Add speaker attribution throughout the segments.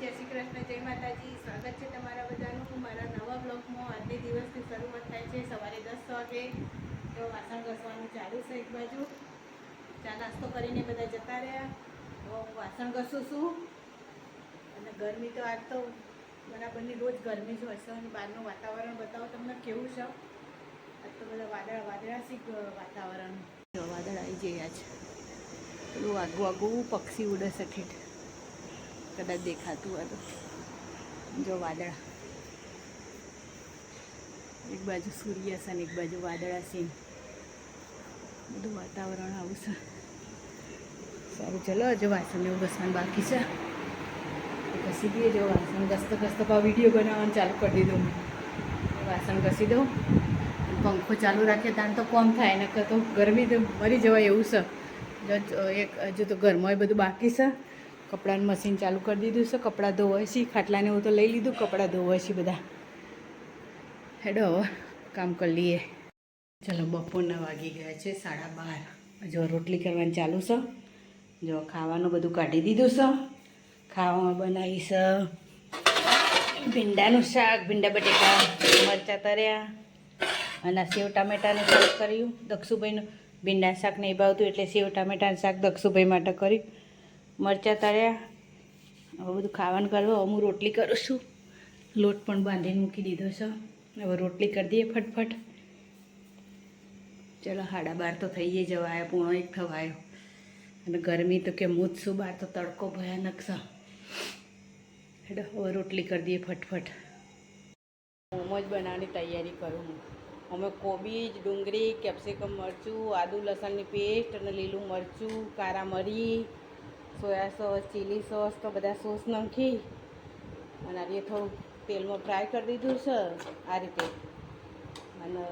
Speaker 1: જય શ્રી કૃષ્ણ, જય માતાજી. સ્વાગત છે તમારા બધાનું મારા નવા બ્લોગમાં. આજની દિવસથી શરૂઆત થાય છે સવારે દસ વાગે. તો વાસણ ઘસવાનું ચાલુ છે એક બાજુ. ચા નાસ્તો કરીને બધા જતા રહ્યા. તો વાસણ ઘસું છું. અને ગરમી તો આજ તો બરાબરની રોજ ગરમી જ હશે અને બહારનું વાતાવરણ બતાવો, તમને કેવું છે? આજ તો બધા વાદળા વાદળા શીખ વાતાવરણ. વાદળ આવી ગયા છે. પેલું આગું આગું પક્ષી ઉડે છે ઠેઠ. કદાચ દેખાતું હોય તો. જો વાદળા. એક બાજુ સૂર્ય છે ને એક બાજુ વાદળા સીન બધું વાતાવરણ આવું છે. સારું, ચલો, હજુ વાસણ એવું ઘસવાનું બાકી છે. ઘસી દઈએ, જો વાસણ ઘસતો ઘસતો પા વીડિયો બનાવવાનું ચાલુ કરી દીધું વાસણ ઘસી દઉં. પંખો ચાલુ રાખીએ ત્યાં તો કોમ થાય, નકર તો ગરમી તો મરી જવાય એવું છે. હજુ તો ઘરમાં એ બધું બાકી છે. કપડાનું મશીન ચાલુ કરી દીધું છે, કપડાં ધોવાય છે, ખાટલાને એવું તો લઈ લીધું, કપડાં ધોવાય છે બધા. હેડો કામ કરી લઈએ. ચલો, બપોરના વાગી ગયા છે, સાડા બાર. જો રોટલી કરવાની ચાલુ છે, જો ખાવાનું બધું કાઢી દીધું છે, ખાવામાં બનાવી છે ભીંડાનું શાક, ભીંડા બટેકા, મરચાં તર્યા, અને સેવ ટામેટાનું શાક કર્યું, દક્ષુભાઈનું. ભીંડા શાક નહીં ભાવતું, એટલે સેવ ટામેટાનું શાક દક્ષુભાઈ માટે કર્યું. મરચાં તળ્યા. હવે બધું ખાવાનું કરવું હવે હું રોટલી કરું છું. લોટ પણ બાંધીને મૂકી દીધો છે. હવે રોટલી કરી દઈએ ફટફટ. ચલો હાડા બાર તો થઈ જવાય, પૂણો એક થવાયો. અને ગરમી તો કે મૂજ છું બહાર તો તડકો ભયાનક છે. એટલે હવે રોટલી કરી દઈએ ફટફટ. મોમોજ બનાવવાની તૈયારી કરું હું. અમે કોબીજ ડુંગળી, કેપ્સિકમ મરચું, આદુ લસણની પેસ્ટ અને લીલું મરચું, કારા મરી સોયા સોસ ચીલી સોસ તો બધા સોસ નાખી અને આ થોડું તેલમાં ફ્રાય કરી દીધું છે આ રીતે અને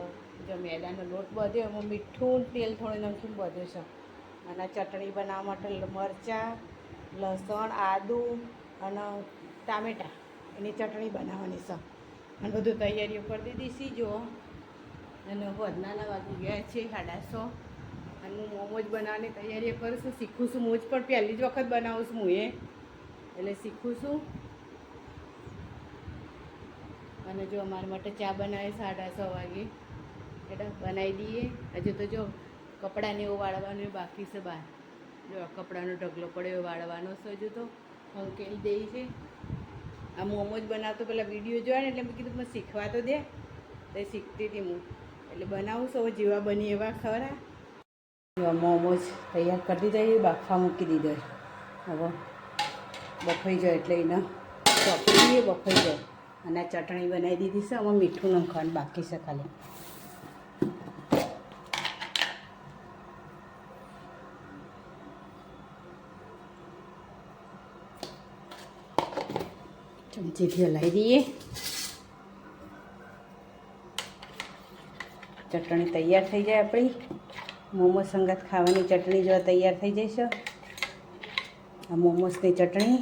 Speaker 1: જો મેદાનો લોટ બધ્યો એમાં મીઠું તેલ થોડું નાખીને બધ્યું છે અને ચટણી બનાવવા માટે મરચાં લસણ આદું અને ટામેટાં એની ચટણી બનાવવાની છે અને બધું તૈયારીઓ કરી દીધી સી જો અને વધનાના વાગી ગયા છે સાડાસો અને હું મોમોજ બનાવવાની તૈયારી કરું છું. શીખું છું. મોજ પણ પહેલી જ વખત બનાવું છું હું એ. એટલે શીખું છું. અને જો અમારા માટે ચા બનાવે સાડા છ વાગે. એટલે બનાવી દઈએ. હજુ તો જો કપડાને એવું વાળવાનું બાકી છે બહાર. જો કપડાનો ઢગલો પડ્યો વાળવાનો છે હજુ તો. હંકેલી દે છે. આ મોમોજ બનાવતો પહેલાં વીડિયો જોયા ને એટલે મેં કીધું મને શીખવા તો દે. તો શીખતી હતી હું. એટલે બનાવું હવે જેવા બની એવા ખરા. મોમોજ તૈયાર કરી દીધા એ બાફા મૂકી દીધો હવે બફાઈ જાય એટલે એને ચોપી દઈએ બફાઈ જાય. અને આ ચટણી બનાવી દીધી છે આમાં મીઠું નાખવાનું બાકી છે ખાલી. ચમચીથી હલાવી દઈએ. ચટણી તૈયાર થઈ જાય આપણી. મોમો સંગત ખાવાની ચટણી જો તૈયાર થઈ જશે આ મોમોસની ચટણી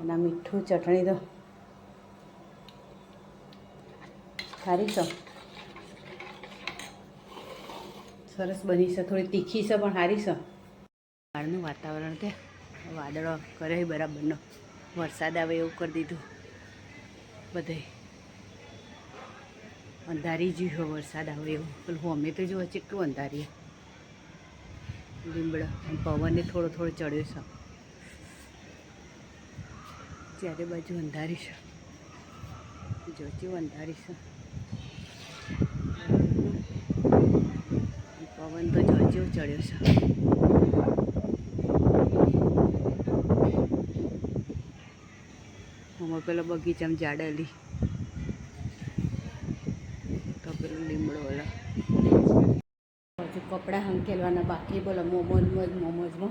Speaker 1: અને આ મીઠું ચટણી તો સારી છો? સરસ બની છે, થોડી તીખી છે, પણ સારી છે? બહારનું વાતાવરણ કે વાદળો કરે બરાબરનો. વરસાદ આવે એવું કરી દીધું. બધે અંધારી જ વરસાદ આવે એવો. પેલું અમે તો જો ચેટલું અંધારીએ લીમડા અને પવનને થોડો થોડો ચડ્યો છે. ચારે બાજુ અંધારી છે. જો અંધારી છે. પવન તો જો જેવો ચડ્યો છે. હમણાં પેલો બગીચામાં જાડેલી પેલું લીમડો ઓલા. હજુ કપડાં હંકેલવાના બાકી. બોલો મોમોઝમાં જ મોમોઝમાં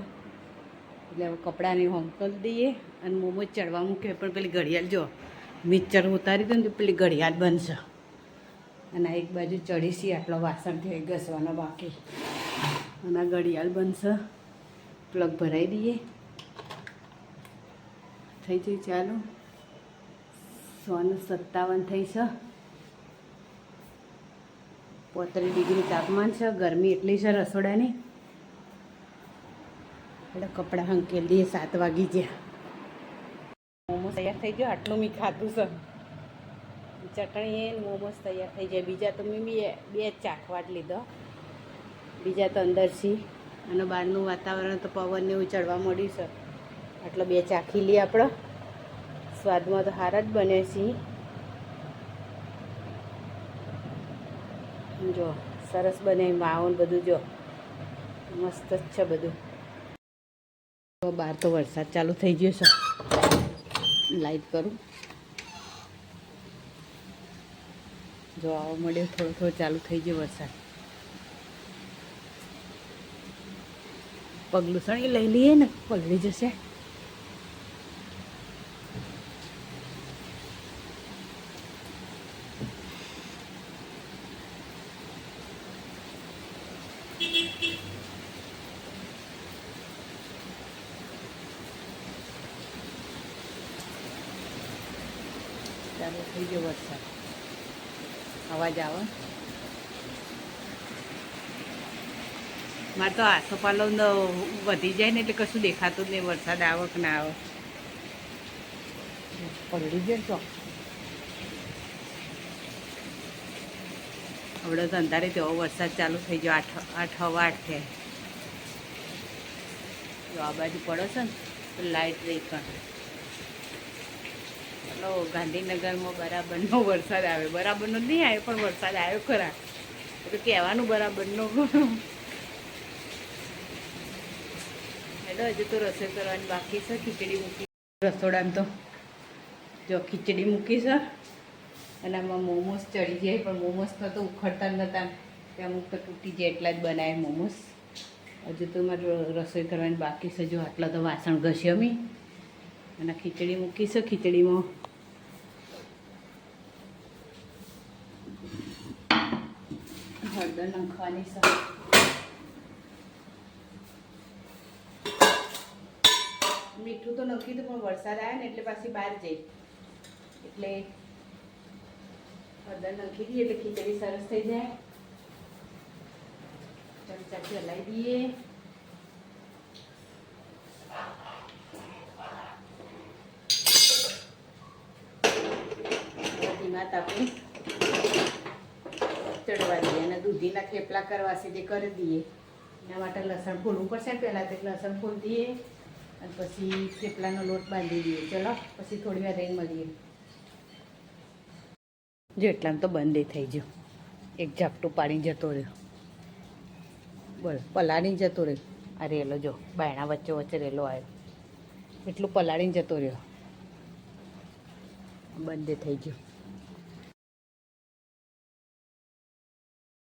Speaker 1: એટલે હવે કપડાંની હંકલ દઈએ અને મોમોજ ચડવા મૂકે પણ પેલી ઘડિયાળ જો, મિક્સર ઉતારી દો ને તો પેલી ઘડિયાળ બનશે. અને એક બાજુ ચડીશી આટલો વાસણ થઈ ઘસવાનો બાકી. અને આ ઘડિયાળ બનશે. પ્લગ ભરાઈ દઈએ. થઈ જઈ ચાલો. સોનું સત્તાવન થઈ છે. પોત્રીસ ડિગ્રી તાપમાન છે, ગરમી એટલી છે રસોડાની. એટલે કપડાં હંકેલ દઈએ, સાત વાગી ગયા. તૈયાર થઈ ગયો, આટલું મેં ખાધું છે. ચટણી એ મોમોસ તૈયાર થઈ જાય બીજા તો મેં બે બે ચાખવાટ લીધો. બીજા તો અંદરથી અને બહારનું વાતાવરણ તો પવન ને એવું ચડવા મળ્યું છે. આટલો બે ચાખી લઈએ આપણે સ્વાદમાં તો હાર જ બને છે જો, સરસ બને માવો ને બધું જો. મસ્ત જ છે બધું. બહાર તો વરસાદ ચાલુ થઈ ગયો છે. લાઈટ કરું. જો, આવો મળ્યો, થોડો થોડો ચાલુ થઈ ગયો વરસાદ. પગલું સણી લઈ લઈએ ને, પલળી જશે. ચાલુ થઈ ગયો વરસાદ. અવાજ આવે. મારે તો આસોપાલો વધી જાય ને એટલે કશું દેખાતું જ નહીં વરસાદ આવે કે ના આવે. પલળી જાય તો હમણાં તો અંધારે તેવો વરસાદ ચાલુ થઈ ગયો આઠ આઠ હવા આઠ. થયા જો આ બાજુ પડે છે ને તો લાઇટ રહી પણ. ચલો ગાંધીનગરમાં બરાબરનો વરસાદ આવે. બરાબરનો નહીં આવ્યો પણ વરસાદ આવ્યો ખરા. તો કહેવાનું બરાબરનો. હેલો, હજુ તો રસોઈ કરવાની બાકી છે, ખીચડી મૂકી. રસોડામાં તો જો ખીચડી મૂકી છે, અને આમાં મોમોસ ચડી જાય, પણ મોમોસ તો તો ઉખડતા નહોતા ત્યાં અમુક તો તૂટી જાય એટલા જ બનાવે મોમોસ. હજુ તો મારે રસોઈ કરવાની બાકી છે. જો આટલા તો વાસણ ઘસ્યો મી અને ખીચડી મૂકી છે. ખીચડીમાં હળદર નાખવાની છે મીઠું તો નક્કી હતું પણ વરસાદ આવે ને એટલે પાછી બહાર જઈ. એટલે હળદર નાખી દઈએ એટલે ખીચડી સરસ થઈ જાય. ચમચાથી હલાવી દઈએ. ધીમા તાપે ચડવા દઈએ અને દૂધીના થેપલા કરવા સીધી કરી દઈએ. એના માટે લસણ ફૂલવું પડશે ને પહેલાં તો લસણ ફૂલ દઈએ અને પછી થેપલાનો લોટ બાંધી દઈએ. ચલો, પછી થોડી વાર રહીને મળીએ. જો એટલામાં તો બંધ થઈ ગયો. એક ઝાપટું પાડીને જતો રહ્યો. બોલ, પલાળીને જતો રહ્યો. આ રેલો જો, બાયણા વચ્ચે વચ્ચે રેલો આવ્યો. એટલું પલાળીને જતો રહ્યો. બંધ થઈ ગયું.